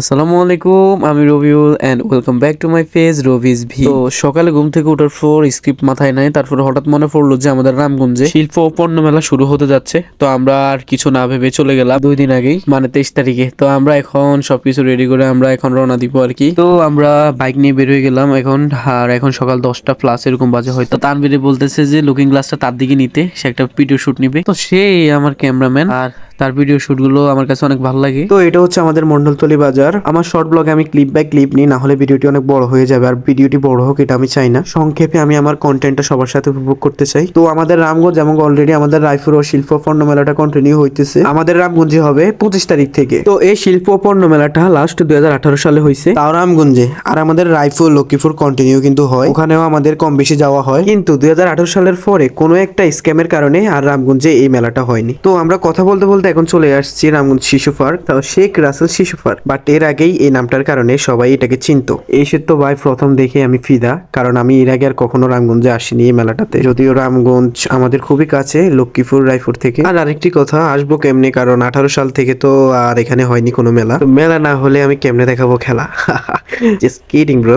আসসালামু আলাইকুম, আমি Rabiul and welcome back to my page রবিজ ভি। তো সকালে ঘুম থেকে ওঠার পর স্ক্রিপ্ট মাথায় নাই, তারপর হঠাৎ মনে পড়ল যে আমাদের রামগঞ্জে শিল্প পণ্য মেলা শুরু হতে যাচ্ছে। তো আমরা আর কিছু না ভেবে চলে গেলাম দুই দিন আগেই মানে তেইশ তারিখে। তো আমরা এখন সবকিছু রেডি করে আমরা এখন রওনা দিব আর কি। তো আমরা বাইক নিয়ে বের হয়ে গেলাম এখন, আর এখন সকাল দশটা প্লাস এরকম বাজে হয়তো। তানবিরে বলতেছে যে লুকিং গ্লাসটা তার দিকে নিতে, সে একটা ভিডিও শুট নিবে। তো সেই আমার ক্যামেরাম্যান আর তার ভিডিও শুটগুলো আমার কাছে অনেক ভালো লাগে। তো এটা হচ্ছে আমাদের মন্ডলতলি বাজার। আমার শর্ট ব্লগে আমি ক্লিপ বাই ক্লিপ নিই না হলে ভিডিওটি অনেক বড় হয়ে যাবে, আর ভিডিওটি বড় হোক, এটা আমি চাই না। সংক্ষেপে আমি আমার কন্টেন্টটা সবার সাথে উপভোগ করতে চাই। তো আমাদের রামগঞ্জ যেমন অলরেডি আমাদের রায়পুর ও শিল্প পণ্য মেলাটা কন্টিনিউ হইতেছে। আমাদের রামগঞ্জে হবে পঁচিশ তারিখ থেকে। তো এই শিল্প পণ্য মেলাটা লাস্ট দুই হাজার আঠারো সালে হয়েছে তাও রামগঞ্জে। আর আমাদের রায়পুর, লক্ষ্মীপুর কন্টিনিউ কিন্তু হয়। ওখানেও আমাদের কম বেশি যাওয়া হয়। কিন্তু দুই হাজার আঠারো সালের পরে কোনো একটা স্ক্যামের কারণে আর রামগঞ্জে এই মেলাটা হয়নি। তো আমরা কথা বলতে বলতে এখন চলে আসছি রামগঞ্জ শিশু পার্ক, তাও শেখ রাসেল শিশু পার্ক। বাট এর আগেই এই নামটার কারণে সবাই এটাকে চিনতো। এই তো ভাই প্রথম দেখে আমি ফিদা, কারণ আমি এর আগে আর কখনো রামগঞ্জে আসিনি এই মেলাটাতে। যদিও রামগঞ্জ আমাদের খুবই কাছে, লক্ষ্মীপুর, রায়পুর থেকে। আর আরেকটি কথা, আসব কেমনে? কারণ আঠারো সাল থেকে তো আর এখানে হয়নি কোনো মেলা। মেলা না হলে আমি কেমনে দেখাবো খেলা? জাস্ট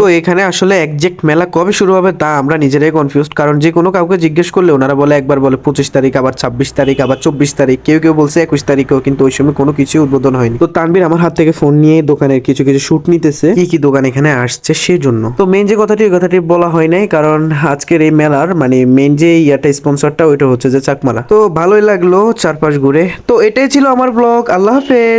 তো এখানে আসলে একজ্যাক্ট মেলা কবে শুরু হবে তা আমরা নিজেরাই কনফিউজড কারণ যে কোনো কাউকে জিজ্ঞেস করলে ওনারা বলে একবার বলে পঁচিশ তারিখ, আবার ছাব্বিশ তারিখ, আবার চব্বিশ তারিখ, কেউ কেউ বলছে একুশ তারিখেও, কিন্তু ওই সময় কোনো কিছু উদ্বোধন হয়নি। তো তানবির আমার হাত থেকে ফোন নিয়ে দোকানের কিছু কিছু শুট নিতেছে, কি কি দোকান এখানে আসছে সেজন্য। তো মেন যে কথাটি, ওই কথাটি বলা হয় নাই, কারণ আজকের এই মেলার মানে মেন যে ইয়াটা স্পন্সরটা, ওইটা হচ্ছে যে চাকমারা তো ভালোই লাগল চারপাশ ঘুরে। তো এটাই ছিল আমার ব্লগ আল্লাহ হাফেজ।